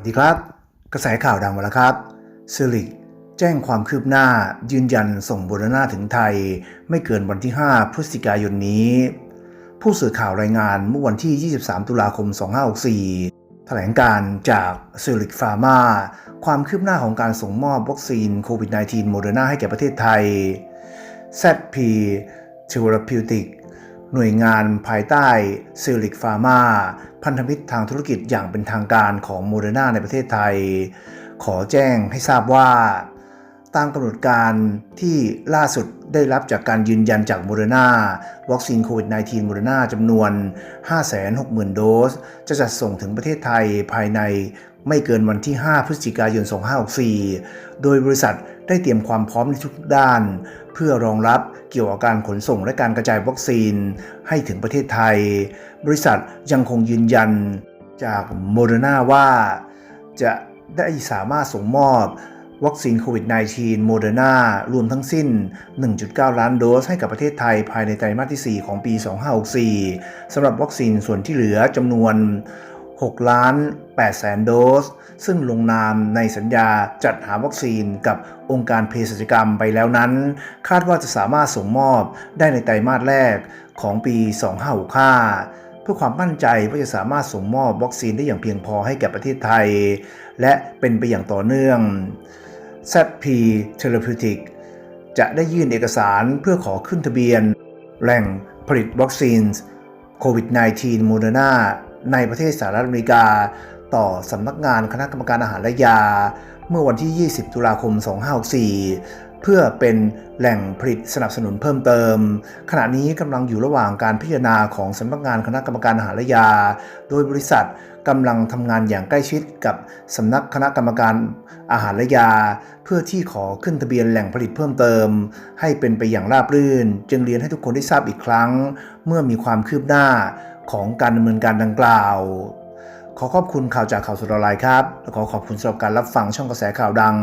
วัสดีครับ กระแสข่าวดังมาแล้วครับซิลิกแจ้งความคืบหน้ายืนยันส่งโบรนาถึงไทย ไม่เกินวันที่ 5 พฤศจิกายนนี้ ผู้สื่อข่าวรายงานเมื่อวันที่ 23 ตุลาคม 2564 แถลงการจากซิลิกฟาร์มาความคืบหน้าของการส่งมอบวัคซีนโควิด -19 โมเดอร์นาให้แก่ประเทศไทย ZP Therapeutic หน่วยงานภายใต้ซิลิกฟาร์มาพันธมิตรทางธุรกิจอย่างเป็นทางการของโมเดอร์นาในประเทศไทย ขอแจ้งให้ทราบว่า ตามกำหนดการที่ล่าสุด ได้รับจากการยืนยันจากโมเดอร์นาวัคซีนโควิด -19 โมเดอร์นาจำนวน 560,000 โดส จะจัดส่งถึงประเทศไทยภายในไม่เกินวันที่ 5 พฤศจิกายน 2564 โดยบริษัทได้เตรียมความพร้อมในทุกด้าน เพื่อรองรับเกี่ยวกับการขนส่งและการกระจายวัคซีนให้ถึงประเทศไทย บริษัทยังคงยืนยันจากโมเดอร์นาว่า จะได้สามารถส่งมอบ วัคซีนโควิด -19 โมเดอร์นารวมทั้งสิ้น 1.9 ล้านโดสให้กับประเทศไทยภายในไตรมาสที่ 4 ของปี 2564 สำหรับวัคซีนส่วนที่เหลือจำนวน 6 ล้าน8แสนโดส ซึ่งลงนามในสัญญาจัดหาวัคซีนกับองค์การเภสัชกรรมไปแล้วนั้น คาดว่าจะสามารถส่งมอบได้ในไตรมาสแรกของปี 2565เพื่อความมั่นใจว่าจะสามารถส่งมอบวัคซีนได้อย่างเพียงพอให้แก่ประเทศไทย และเป็นไปอย่างต่อเนื่อง ZP Therapeutic จะได้ยื่นเอกสารเพื่อขอขึ้นทะเบียน แหล่งผลิตวัคซีนโควิด -19 โมเดอร์นาในประเทศสหรัฐอเมริกา ต่อสำนักงานคณะกรรมการอาหารและยา เมื่อวันที่ 20 ตุลาคม 2564 เพื่อเป็นแหล่งผลิตสนับสนุนเพิ่มเติม ขณะนี้กำลังอยู่ระหว่างการพิจารณาของสำนักงานคณะกรรมการอาหารและยา โดยบริษัทกำลังทำงานอย่างใกล้ชิดกับสำนักคณะกรรมการอาหารและยา เพื่อที่ขอขึ้นทะเบียนแหล่งผลิตเพิ่มเติม ให้เป็นไปอย่างราบรื่น จึงเรียนให้ทุกคนได้ทราบอีกครั้ง เมื่อมีความคืบหน้าของการดำเนินการดังกล่าว ขอขอบคุณข่าวจากข่าวสุดออนไลน์ครับ และขอขอบคุณสำหรับการรับฟังช่องกระแสข่าวดัง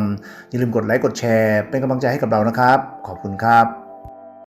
อย่าลืมกดไลค์กดแชร์ เป็นกำลังใจให้กับเรานะครับ ขอบคุณครับ